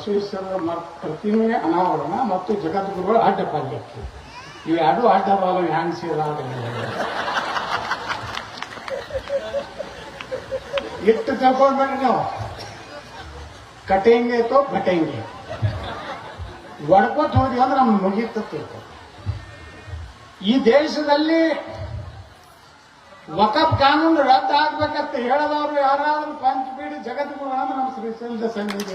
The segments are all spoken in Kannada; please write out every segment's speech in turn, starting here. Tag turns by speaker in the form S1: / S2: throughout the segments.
S1: ಬಸವೇಶ್ವರರ ಮ- ಪ್ರತಿಮೆ ಅನಾವರಣ ಮತ್ತು ಜಗದ್ಗುರುಗಳ ಅಡ್ಡ ಪಾಲ್ಯಕ್ಕೆ ಇವು ಎರಡು ಅಡ್ಡವಾದ ಹ್ಯಾಂಗ್ ಸೇರಾದ ಇಟ್ಟು ತಿಳ್ಕೊಳ್ಬೇಡ್ರಿ ನಾವು. ಕಟೆಂಗೆ ತೋ ಬಟೆಂಗೆ. ಒಡ್ಕೋತ ಹೋದ್ವಿ ಅಂದ್ರೆ ನಮ್ಗೆ ಮುಗೀತ ತಿಳ್ಕೊ. ಈ ದೇಶದಲ್ಲಿ ವಕಫ್ ಕಾನೂನು ರದ್ದು ಆಗ್ಬೇಕಂತ ಹೇಳದವ್ರು ಯಾರಾದ್ರೂ ಪಂಚಪೀಡಿ ಜಗದ್ಗುರು ಅಂದ್ರೆ ನಮ್ಮ ಶ್ರೀಶೈಲ ಸಂಗೀತ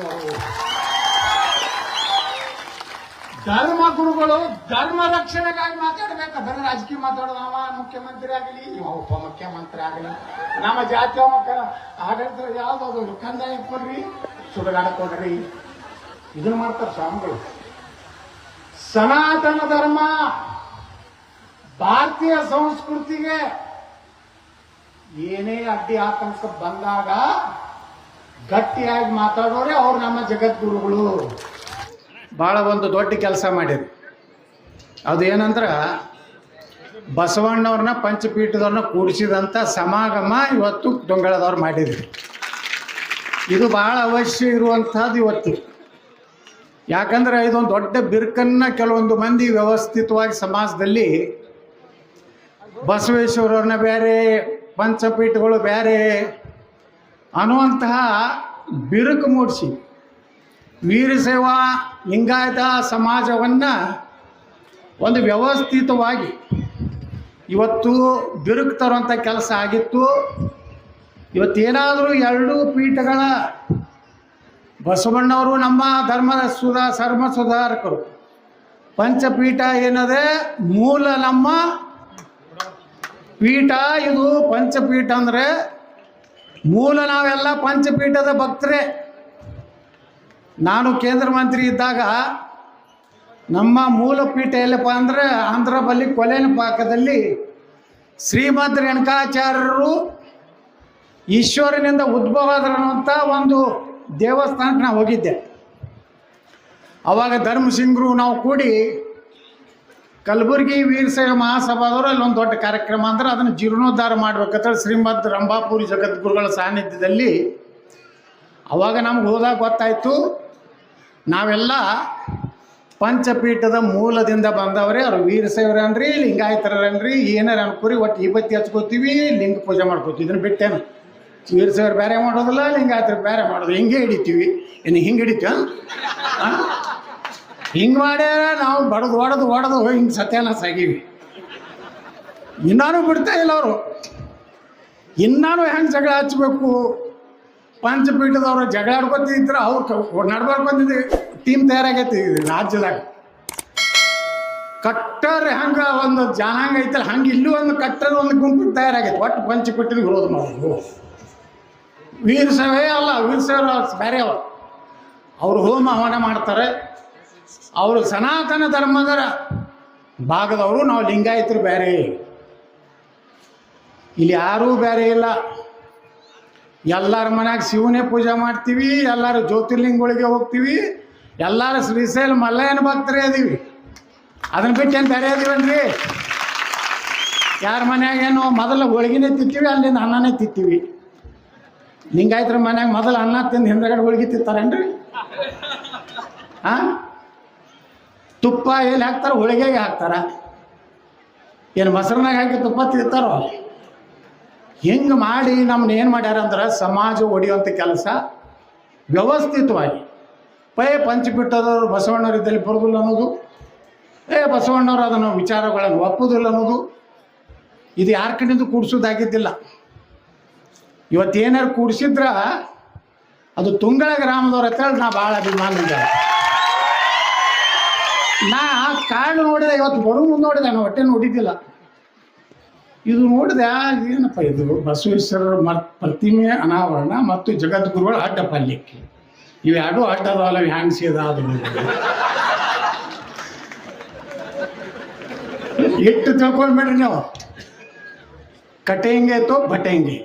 S1: ಧರ್ಮ ಗುರುಗಳು ಧರ್ಮ ರಕ್ಷಣೆಗಾಗಿ ಮಾತಾಡ್ಬೇಕು. ಬರೀ ರಾಜಕೀಯ ಮಾತಾಡೋದವ ಮುಖ್ಯಮಂತ್ರಿ ಆಗಲಿ, ಇವ ಉಪಮುಖ್ಯಮಂತ್ರಿ ಆಗಲಿ. ನಮ್ಮ ಜಾತಿಯ ಮಕ್ಕಳ ಆಡಳಿತ ಯಾವ್ದು ಕಂದಾಯ ಕೊಡ್ರಿ, ಸುಡುಗಾಡ ಕೊಡ್ರಿ. ಇದನ್ನ ಮಾಡ್ತಾರೆ ಸ್ವಾಮಿಗಳು. ಸನಾತನ ಧರ್ಮ ಭಾರತೀಯ ಸಂಸ್ಕೃತಿಗೆ ಏನೇ ಅಡ್ಡಿ ಆತಂಕ ಬಂದಾಗ ಗಟ್ಟಿಯಾಗಿ ಮಾತಾಡೋರೆ ಅವ್ರು ನಮ್ಮ ಜಗದ್ಗುರುಗಳು. ಭಾಳ ಒಂದು ದೊಡ್ಡ ಕೆಲಸ ಮಾಡಿದ್ರು. ಅದು ಏನಂದ್ರೆ ಬಸವಣ್ಣವ್ರನ್ನ ಪಂಚಪೀಠದವ್ರನ್ನ ಕೂಡಿಸಿದಂಥ ಸಮಾಗಮ ಇವತ್ತು ದೊಂಗಳದವ್ರು ಮಾಡಿದ್ರು. ಇದು ಭಾಳ ಅವಶ್ಯ ಇರುವಂಥದ್ದು ಇವತ್ತು. ಯಾಕಂದ್ರೆ ಇದೊಂದು ದೊಡ್ಡ ಬಿರುಕನ್ನು ಕೆಲವೊಂದು ಮಂದಿ ವ್ಯವಸ್ಥಿತವಾಗಿ ಸಮಾಜದಲ್ಲಿ ಬಸವೇಶ್ವರವ್ರನ್ನ ಬೇರೆ, ಪಂಚಪೀಠಗಳು ಬೇರೆ ಅನ್ನುವಂತಹ ಬಿರುಕು ಮೂಡಿಸಿ. ವೀರಶೈವ ಲಿಂಗಾಯತ ಸಮಾಜವನ್ನು ಒಂದು ವ್ಯವಸ್ಥಿತವಾಗಿ ಇವತ್ತು ಬಿರುಕು ತರುವಂಥ ಕೆಲಸ ಆಗಿತ್ತು. ಇವತ್ತೇನಾದರೂ ಎರಡೂ ಪೀಠಗಳ ಬಸವಣ್ಣವರು ನಮ್ಮ ಧರ್ಮದ ಸುಧಾ ಧರ್ಮ ಸುಧಾರಕರು. ಪಂಚಪೀಠ ಏನದೆ? ಮೂಲ ನಮ್ಮ ಪೀಠ ಇದು ಪಂಚಪೀಠ ಅಂದರೆ ಮೂಲ ನಾವೆಲ್ಲ ಪಂಚಪೀಠದ ಭಕ್ತರೇ. ನಾನು ಕೇಂದ್ರ ಮಂತ್ರಿ ಇದ್ದಾಗ ನಮ್ಮ ಮೂಲ ಪೀಠ ಎಲ್ಲಪ್ಪ ಅಂದರೆ ಆಂಧ್ರ ಬಲ್ಲಿ ಕೊಲೆನ ಪಾಕದಲ್ಲಿ ಶ್ರೀಮದ್ ರೇಣುಕಾಚಾರ್ಯರು ಈಶ್ವರನಿಂದ ಉದ್ಭವ ಅನ್ನುವಂಥ ಒಂದು ದೇವಸ್ಥಾನಕ್ಕೆ ನಾವು ಹೋಗಿದ್ದೆ. ಅವಾಗ ಧರ್ಮಸಿಂಗ್ರು ನಾವು ಕೂಡಿ ಕಲಬುರಗಿ ವೀರಶೈವ ಮಹಾಸಭಾದವರು ಅಲ್ಲೊಂದು ದೊಡ್ಡ ಕಾರ್ಯಕ್ರಮ ಅಂದ್ರೆ ಅದನ್ನು ಜೀರ್ಣೋದ್ಧಾರ ಮಾಡ್ಬೇಕಂತ ಶ್ರೀಮದ್ ರಂಭಾಪುರಿ ಜಗದ್ಗುರುಗಳ ಸಾನ್ನಿಧ್ಯದಲ್ಲಿ ಅವಾಗ ನಮ್ಗೆ ಹೋದಾಗ ಗೊತ್ತಾಯಿತು ನಾವೆಲ್ಲ ಪಂಚಪೀಠದ ಮೂಲದಿಂದ ಬಂದವರೇ, ಅವ್ರು ವೀರಸೇವರನ್ರಿ ಲಿಂಗಾಯತರನ್ರಿ ಏನಾರ ಅನ್ಕೋರಿ, ಒಟ್ಟು ಇಬ್ಬತ್ತಿ ಹಚ್ಕೋತೀವಿ, ಲಿಂಗ ಪೂಜೆ ಮಾಡ್ಕೋತೀವಿ, ಇದನ್ನು ಬಿಟ್ಟೇನು. ವೀರಶೈವರ ಬೇರೆ ಮಾಡೋದಿಲ್ಲ, ಲಿಂಗಾಯತರು ಬೇರೆ ಮಾಡೋದು, ಹಿಂಗೆ ಹಿಡಿತೀವಿ. ಇನ್ನು ಹಿಂಗೆ ಹಿಡಿತೀವ? ಹಿಂಗೆ ಮಾಡ್ಯಾರ, ನಾವು ಬಡದು ಒಡೆದು ಒಡೆದು ಹಿಂಗೆ ಸತ್ಯಾನಾಶ ಆಗೀವಿ. ಇನ್ನಾನು ಬಿಡ್ತಾ ಇಲ್ಲ ಅವರು. ಇನ್ನಾನು ಹೆಂಗೆ ಜಗಳ ಹಚ್ಚಬೇಕು ಪಂಚಪೀಠದವ್ರು ಜಗಳ ಆಡ್ಕೊತಿದ್ರು, ಅವ್ರು ನಡ್ಬಾರ್ಕೊಂದಿದ್ದು ಟೀಮ್ ತಯಾರಾಗೈತಿ ರಾಜ್ಯದಾಗ. ಕಟ್ಟರ್ ಹಂಗೆ ಒಂದು ಜನಾಂಗ ಐತಲ್ಲ, ಹಂಗೆ ಇಲ್ಲೂ ಒಂದು ಕಟ್ಟರ್ ಒಂದು ಗುಂಪು ತಯಾರಾಗೈತೆ. ಒಟ್ಟು ಪಂಚಪೀಠದ ವಿರೋಧ ಮಾಡೋದು. ವೀರಶೈವೇ ಅಲ್ಲ ವೀರಶೈವ ಬೇರೆ ಅವರು. ಅವರು ಹೋಮ ಹವನ ಮಾಡ್ತಾರೆ. ಅವರು ಸನಾತನ ಧರ್ಮದ ಭಾಗದವರು, ನಾವು ಲಿಂಗಾಯತರು ಬೇರೆ. ಇಲ್ಲಿ ಯಾರೂ ಬೇರೆ ಇಲ್ಲ. ಎಲ್ಲರ ಮನ್ಯಾಗ ಶಿವನೇ ಪೂಜೆ ಮಾಡ್ತೀವಿ, ಎಲ್ಲರೂ ಜ್ಯೋತಿರ್ಲಿಂಗಗಳಿಗೆ ಹೋಗ್ತೀವಿ, ಎಲ್ಲರೂ ಶ್ರೀಶೈಲ ಮಲ್ಲಯ್ಯನ ಭಕ್ತರೇ ಅದೀವಿ ಅದನ್ನ ಬಿಟ್ಟು ಏನು ಬೇರೆ ಅದೀವನ್ರಿ ಯಾರ ಮನ್ಯಾಗ ಏನು ಮೊದಲು ಹೋಳಿಗೆನೇ ತಿಂತೀವಿ, ಅಲ್ಲಿಂದ ಅನ್ನನೇ ತಿಂತೀವಿ. ನಿಂಗಾಯ್ತರ ಮನ್ಯಾಗ ಮೊದಲು ಅನ್ನ ತಿಂದು ಹಿಂದಗಡೆ ಹೋಳಿಗೆ ತಿಂತಾರೇನ್ರಿ? ಹಾಂ ತುಪ್ಪ ಎಲ್ಲಿ ಹಾಕ್ತಾರೆ ಹೋಳಿಗೆಗೆ ಹಾಕ್ತಾರ. ಏನು ಮೊಸರನಾಗ ಹಾಕಿ ತುಪ್ಪ ತಿಂತಾರೋ? ಹಿಂಗೆ ಮಾಡಿ ನಮ್ಮನ್ನ ಏನು ಮಾಡ್ಯಾರ ಅಂದ್ರೆ ಸಮಾಜ ಒಡೆಯುವಂಥ ಕೆಲಸ ವ್ಯವಸ್ಥಿತವಾಗಿ. ಪೈ ಪಂಚಪೀಠದವರು ಬಸವಣ್ಣವ್ರ ಇದ್ದಲ್ಲಿ ಬರೋದಿಲ್ಲ ಅನ್ನೋದು. ಏ ಬಸವಣ್ಣವ್ರು ಅದನ್ನು ವಿಚಾರಗಳನ್ನು ಒಪ್ಪುದಿಲ್ಲ ಅನ್ನೋದು. ಇದು ಯಾರ ಕಡೆಯಿಂದ ಕೂಡಿಸೋದಾಗಿದ್ದಿಲ್ಲ ಇವತ್ತೇನಾರು ಕೂಡಿಸಿದ್ರ ಅದು ತುಂಗಳ ಗ್ರಾಮದವ್ರ ಹತ್ರ ನಾ ಭಾಳ ಅಭಿಮಾನ ನಾ ಕಾಳು ನೋಡಿದೆ ಇವತ್ತು ಬರೋ ಮುಂದೆ ನೋಡಿದೆ, ನಾನು ಹೊಟ್ಟೆ ನೋಡಿದ್ದಿಲ್ಲ. ಇದು ನೋಡಿದೆ ಏನಪ್ಪ ಇದು? ಬಸವೇಶ್ವರರ ಪ್ರತಿಮೆ ಅನಾವರಣ ಮತ್ತು ಜಗದ್ಗುರುಗಳ ಅಡ್ಡ ಪಲ್ಯಕ್ಕೆ ಇವೆರಡು ಅಡ್ಡದಲ್ಲ ಹ್ಯಾಂಗ್ ಸೀದ ಅದು ಇಟ್ಟು ತಿಳ್ಕೊಳ್ಬೇಡ್ರಿ ನೀವು. ಕಟೆಂಗೆ ತೋ ಬಟೆಂಗೆ.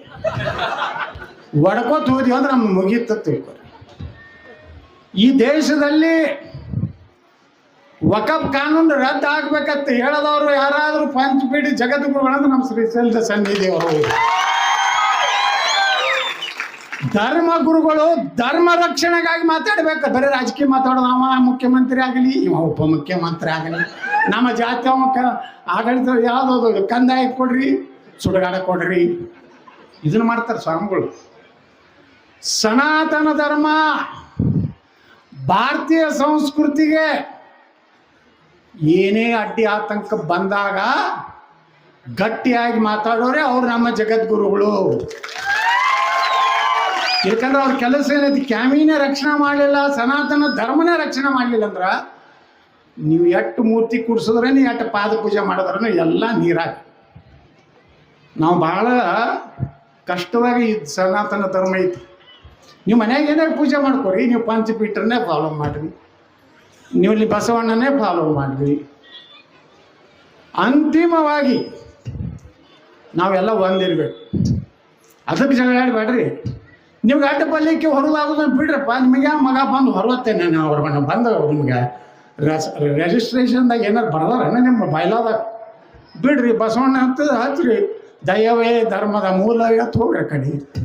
S1: ಒಡ್ಕೋತ ಹೋದ್ವಿ ಅಂದ್ರೆ ನಮ್ಗೆ ಮುಗೀತ ತಿಳ್ಕೊರಿ ಈ ದೇಶದಲ್ಲಿ ವಕಫ್ ಕಾನೂನು ರದ್ದು ಆಗ್ಬೇಕಂತ ಹೇಳದವ್ರು ಯಾರಾದರೂ ಪಂಚಪೀಡಿ ಜಗದ್ಗುರುಗಳಂದ್ರೆ ನಮ್ಮ ಶ್ರೀ ಶೈಲದ ಸನ್ನಿಧಿಯವರು. ಧರ್ಮ ಗುರುಗಳು ಧರ್ಮ ರಕ್ಷಣೆಗಾಗಿ ಮಾತಾಡ್ಬೇಕು. ಬರೀ ರಾಜಕೀಯ ಮಾತಾಡೋದು ಅವ ಮುಖ್ಯಮಂತ್ರಿ ಆಗಲಿ, ಇವ ಉಪಮುಖ್ಯಮಂತ್ರಿ ಆಗಲಿ. ನಮ್ಮ ಜಾತಿ ಆಡಳಿತ ಯಾವ್ದು ಕಂದಾಯ ಕೊಡ್ರಿ, ಸುಡುಗಾಡ ಕೊಡ್ರಿ. ಇದನ್ನ ಮಾಡ್ತಾರೆ ಸ್ವಾಮಿಗಳು. ಸನಾತನ ಧರ್ಮ ಭಾರತೀಯ ಸಂಸ್ಕೃತಿಗೆ ಏನೇ ಅಡ್ಡಿ ಆತಂಕ ಬಂದಾಗ ಗಟ್ಟಿಯಾಗಿ ಮಾತಾಡೋರೆ ಅವ್ರು ನಮ್ಮ ಜಗದ್ಗುರುಗಳು. ಯಾಕಂದ್ರೆ ಅವ್ರ ಕೆಲಸ ಏನೈತಿ? ಕ್ಯಾಮಿನೇ ರಕ್ಷಣೆ ಮಾಡಲಿಲ್ಲ, ಸನಾತನ ಧರ್ಮನೇ ರಕ್ಷಣೆ ಮಾಡಲಿಲ್ಲ ಅಂದ್ರೆ ನೀವು ಎಷ್ಟು ಮೂರ್ತಿ ಕೂಡ್ಸಿದ್ರೆ ನೀ ಎಷ್ಟು ಪಾದ ಪೂಜೆ ಮಾಡಿದ್ರೂ ಎಲ್ಲ ನೀರಾಗ. ನಾವು ಭಾಳ ಕಷ್ಟವಾಗಿ ಇದು ಸನಾತನ ಧರ್ಮ ಐತಿ. ನೀವು ಮನ್ಯಾಗ ಏನಾದ್ರು ಪೂಜೆ ಮಾಡ್ಕೊರಿ, ನೀವು ಪಂಚಪೀಠರನ್ನೇ ಫಾಲೋ ಮಾಡಿರಿ. ನೀವು ಇಲ್ಲಿ ಬಸವಣ್ಣನೇ ಫಾಲೋ ಮಾಡಿದ್ವಿ ಅಂತಿಮವಾಗಿ ನಾವೆಲ್ಲ ಒಂದಿರ್ಬೇಕು. ಅದಕ್ಕೆ ಜಗಳ ಹೇಳ್ಬೇಡ್ರಿ ನಿಮ್ಗೆ ಬಲ್ಲಿಕ್ಕೆ ಹೊರದಾಗೋದನ್ನ ಬಿಡ್ರಪ್ಪ. ನಿಮಗೆ ಮಗ ಬಂದು ಹೊರವತ್ತೇನೆ ನಾನು ಅವ್ರ ಮನೆ ಬಂದು ನಿಮ್ಗೆ. ರೆಜಿಸ್ಟ್ರೇಷನ್ದಾಗ ಏನಾರು ಬರ್ದಾರ ನಿಮ್ಮ ಬೈಲಾದಾಗ ಬಿಡ್ರಿ ಬಸವಣ್ಣ ಅಂತ ಹಚ್ಚಿರಿ ದಯವೇ ಧರ್ಮದ ಮೂಲ ಇವತ್ತು ಹೋಗ್ರಿ ಕಡೆ.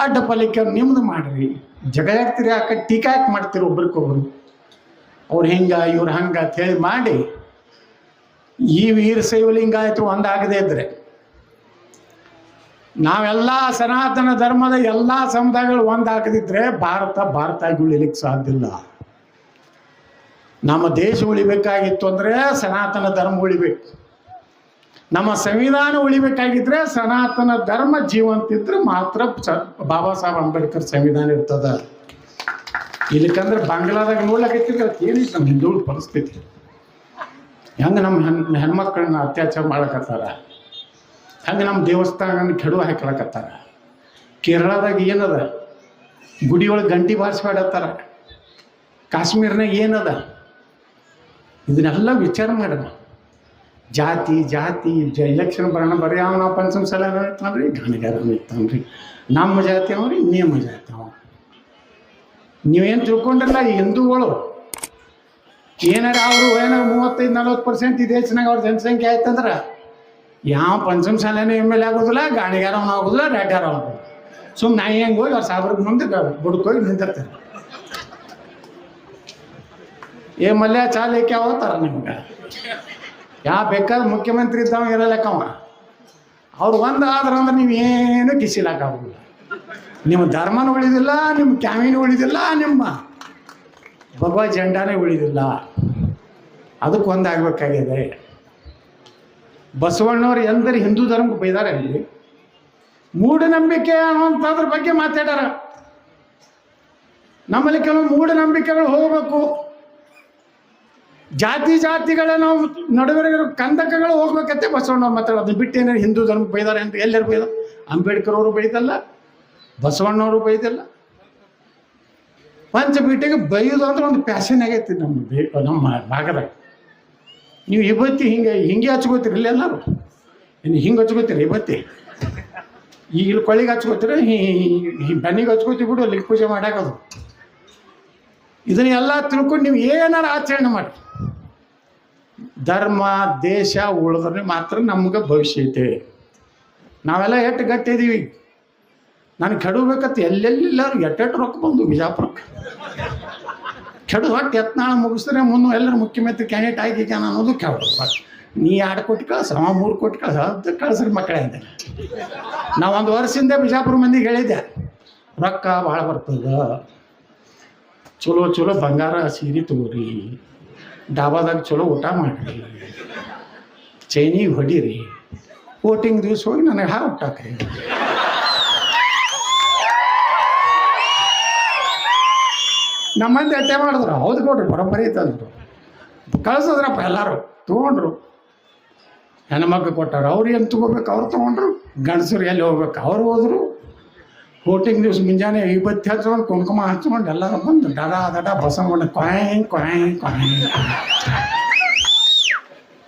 S1: ಅಡ್ಡ ಪಲಿಕೆ ನಿಮ್ದು ಮಾಡ್ರಿ. ಜಗಳ ಆ ಕಡೆ, ಟೀಕಾ ಯಾಕೆ ಮಾಡ್ತೀರಿ ಒಬ್ರಿಗೊಬ್ರು. ಅವ್ರು ಹಿಂಗ ಇವ್ರು ಹಂಗ ಅಂತ ಹೇಳಿ ಮಾಡಿ, ಈ ವೀರ ಶೈವಲಿಂಗಾಯತರು ಒಂದಾಗದೇ ಇದ್ರೆ, ನಾವೆಲ್ಲ ಸನಾತನ ಧರ್ಮದ ಎಲ್ಲ ಸಮುದಾಯಗಳು ಒಂದಾಗದಿದ್ರೆ ಭಾರತ ಭಾರತ ಉಳಿಲಿಕ್ಕೆ ಸಾಧ್ಯ ಇಲ್ಲ. ನಮ್ಮ ದೇಶ ಉಳಿಬೇಕಾಗಿತ್ತು ಅಂದ್ರೆ ಸನಾತನ ಧರ್ಮ ಉಳಿಬೇಕು. ನಮ್ಮ ಸಂವಿಧಾನ ಉಳಿಬೇಕಾಗಿದ್ರೆ ಸನಾತನ ಧರ್ಮ ಜೀವಂತಿದ್ರೆ ಮಾತ್ರ ಬಾಬಾ ಸಾಹೇಬ್ ಅಂಬೇಡ್ಕರ್ ಸಂವಿಧಾನ ಇರ್ತದ. ಇಲ್ಲಕಂದ್ರೆ ಬಾಂಗ್ಲಾದಾಗ ನೋಡ್ಲಾಕೈತಿದ್ರೆ ಏನೈತಿ ನಮ್ಮ ಹಿಂದುಳಿದ ಪರಿಸ್ಥಿತಿ? ಹೆಂಗೆ ನಮ್ಮ ಹೆಣ್, ಹೆಣ್ಮಕ್ಳನ್ನ ಅತ್ಯಾಚಾರ ಮಾಡಕತ್ತಾರ? ಹೆಂಗೆ ನಮ್ಮ ದೇವಸ್ಥಾನ ಕೆಡು ಹಾಕ್ಲಕತ್ತಾರ? ಕೇರಳದಾಗ ಏನದ? ಗುಡಿಯೊಳಗೆ ಗಂಟಿ ಬಾರಿಸ್ಬೇಡತ್ತಾರ? ಕಾಶ್ಮೀರ್ನಾಗ ಏನದ? ಇದನ್ನೆಲ್ಲ ವಿಚಾರ ಮಾಡೋಣ ಜಾತಿ ಜಾತಿ, ಜ ಇಲೆಕ್ಷನ್ ಬರೋಣ ಬರೀ ಅವನ ಪಂಚಮ ಸಲ ಇರ್ತಾನ್ರಿ ಗಾಣಿಗಾರ ರೀ ನಮ್ಮ ಜಾತಿ ಅವ್ರಿ ನೇಮ ಜಾತಿ ಅವ ನೀವೇನು ತಿಳ್ಕೊಂಡ್ರಲ್ಲ, ಈ ಹಿಂದೂಗಳು? ಏನಾರ ಅವರು ಏನಾರ ಮೂವತ್ತೈದು, ನಲ್ವತ್ತು ಪರ್ಸೆಂಟ್ ಈ ದೇಶನಾಗ ಅವ್ರ ಜನಸಂಖ್ಯೆ ಆಯ್ತಂದ್ರೆ, ಯಾವ ಪಂಚಮ ಶಾಲೆನೂ ಎಂ ಎಲ್ ಎ ಆಗೋದಿಲ್ಲ ಗಾಣಿಗಾರವನ್ನ ಆಗೋದಿಲ್ಲ ರೆಡ್ಡಾರ ಆಗೋದಿಲ್ಲ. ಸುಮ್ಮನೆ ನಾಯಿ ಹೆಂಗೆ ಹೋಗಿ ಅವ್ರ ಸಾಬರ್ ಮುಂದೆ ಬುಡ್ಕೋಗಿ ನಿಂತಿರ್ತಾರೆ ಏ ಮಲ್ಯ ಚಾಲಿಕೆ ಅವತ್ತಾರ ನಿಮ್ಗೆ? ಯಾವ ಬೇಕಾದ್ರೆ ಮುಖ್ಯಮಂತ್ರಿ ಇದ್ದಾವ ಇರಲ್ಲಕ್ಕವ ಅವ್ರು ಒಂದು ಆದ್ರೆ ಅಂದ್ರೆ ನೀವು ಏನು ಕಿಸಿಲಾಕಾಗೋದಿಲ್ಲ ನಿಮ್ಮ ಧರ್ಮನೂ ಉಳಿದಿಲ್ಲ, ನಿಮ್ಮ ಕ್ಯಾಮಿನೂ ಉಳಿದಿಲ್ಲ, ನಿಮ್ಮ ಭಗವ ಜಂಡಾನೇ ಉಳಿದಿಲ್ಲ. ಅದಕ್ಕೆ ಒಂದಾಗಬೇಕಾಗಿದೆ. ಬಸವಣ್ಣವ್ರು ಎಂದರೆ ಹಿಂದೂ ಧರ್ಮಕ್ಕೆ ಬೈದಾರೆ ಅಲ್ಲಿ. ಮೂಢನಂಬಿಕೆ ಅನ್ನುವಂಥದ್ರ ಬಗ್ಗೆ ಮಾತಾಡ್ಯಾರ. ನಮ್ಮಲ್ಲಿ ಕೆಲವು ಮೂಢನಂಬಿಕೆಗಳು ಹೋಗಬೇಕು. ಜಾತಿ ಜಾತಿಗಳ ನಾವು ನಡುವೆ ಕಂದಕಗಳು ಹೋಗ್ಬೇಕಂತೆ ಬಸವಣ್ಣವ್ರು ಮಾತಾಡೋದು ಬಿಟ್ಟು ಏನಾರು ಹಿಂದೂ ಧರ್ಮಕ್ಕೆ ಬೈದಾರೆ ಅಂತ ಎಲ್ಲರೂ ಬೈದ ಅಂಬೇಡ್ಕರ್ ಅವರು ಬೈದಲ್ಲ. ಬಸವಣ್ಣವರು ಬೈದಿಲ್ಲ ಪಂಚಪೀಠಿಗೆ ಬೈಯೋದು ಅಂದ್ರೆ ಒಂದು ಪ್ಯಾಷನ್ ಆಗೈತಿ ನಮ್ಮ ನಮ್ಮ ಭಾಗದಾಗ ನೀವು ಇವತ್ತಿ ಹಿಂಗೆ ಹಿಂಗೆ ಹಚ್ಕೋತೀರಿ ಎಲ್ಲರೂ? ಇನ್ನು ಹಿಂಗೆ ಹಚ್ಕೋತೀರಿ ಇವತ್ತಿ? ಈಗ ಇಲ್ಲಿ ಕೊಳ್ಳಿಗೆ ಹಚ್ಕೋತೀರ? ಹಿ ಬೆನ್ನಿಗೆ ಹಚ್ಕೋತೀವಿ ಬಿಡು, ಅಲ್ಲಿ ಪೂಜೆ ಮಾಡಾಕೋದು. ಇದನ್ನೆಲ್ಲ ತಿಳ್ಕೊಂಡು ನೀವು ಏನಾರ ಆಚರಣೆ ಮಾಡಿ. ಧರ್ಮ, ದೇಶ ಉಳಿದ್ರೆ ಮಾತ್ರ ನಮ್ಗೆ ಭವಿಷ್ಯ ಐತೆ. ನಾವೆಲ್ಲ ಎಷ್ಟು ಗಟ್ಟಿದ್ದೀವಿ ನಾನು ಕೆಡಬೇಕಂತ ಎಲ್ಲೆಲ್ಲೆಲ್ಲರೂ ಎಟ್ಟೆಟ್ಟು ರೊಕ್ಕ ಬಂದು ಬಿಜಾಪುರಕ್ಕೆ. ಕೆಡು ಹೊಟ್ಟು ಯತ್ನಾಳ ಮುಗಿಸಿದ್ರೆ ಮುನ್ನು ಎಲ್ಲರೂ ಮುಖ್ಯಮಂತ್ರಿ ಕ್ಯಾಂಡಿಡೇಟ್ ಆಗಿದ್ದಾನ ಅನ್ನೋದು ಕೆಳದು ನೀ ಎರಡು ಕೋಟಿ ಕಳ್ಸ, ಅವ ಮೂರು ಕೋಟಿ ಕಳ್ಸ ಅದು ಕಳ್ಸ್ರಿ ಮಕ್ಕಳೇ ಅಂತ ನಾವು ಒಂದು ವರ್ಷದಿಂದ ಬಿಜಾಪುರ ಮಂದಿಗೆ ಹೇಳಿದ್ದೆ, ರೊಕ್ಕ ಭಾಳ ಬರ್ತದೆ. ಚಲೋ ಚಲೋ ಬಂಗಾರ ಸೀರೆ ತಗೋರಿ, ಡಾಬಾದಾಗ ಚಲೋ ಊಟ ಮಾಡಿರಿ, ಚೈನಿಗೆ ಹೊಡೀರಿ, ವೋಟಿಂಗ್ ದಿವ್ಸ ಹೋಗಿ ನನಗೆ ಹಾ ನಮ್ಮ ಮಂದಿ ಅಟ್ಟೆ ಮಾಡಿದ್ರು. ಹೌದು ಕೊಡ್ರಿ ಬರೋಬ್ಬರಿ ಐತಂದ್ರು ಕಳ್ಸದ್ರಪ್ಪ ಎಲ್ಲರೂ. ತೊಗೊಂಡ್ರು. ಹೆಣ್ಮಕ್ಳು ಕೊಟ್ಟಾರ. ಅವ್ರು ಏನು ತೊಗೋಬೇಕು? ಅವ್ರು ತೊಗೊಂಡ್ರು. ಗಂಡಸರು ಎಲ್ಲಿ ಹೋಗ್ಬೇಕು? ಅವ್ರು ಹೋದ್ರು. ವೋಟಿಂಗ್ ದಿವ್ಸ ಮುಂಜಾನೆ ವಿಭತ್ತಿ ಹಚ್ಕೊಂಡು ಕುಂಕುಮ ಹಚ್ಕೊಂಡು ಎಲ್ಲರೂ ಬಂದು ಡಡ ದಡ ಬಸವಣ್ಣ ಕೊಯ್ ಕೊಯ್ ಕೊಯ್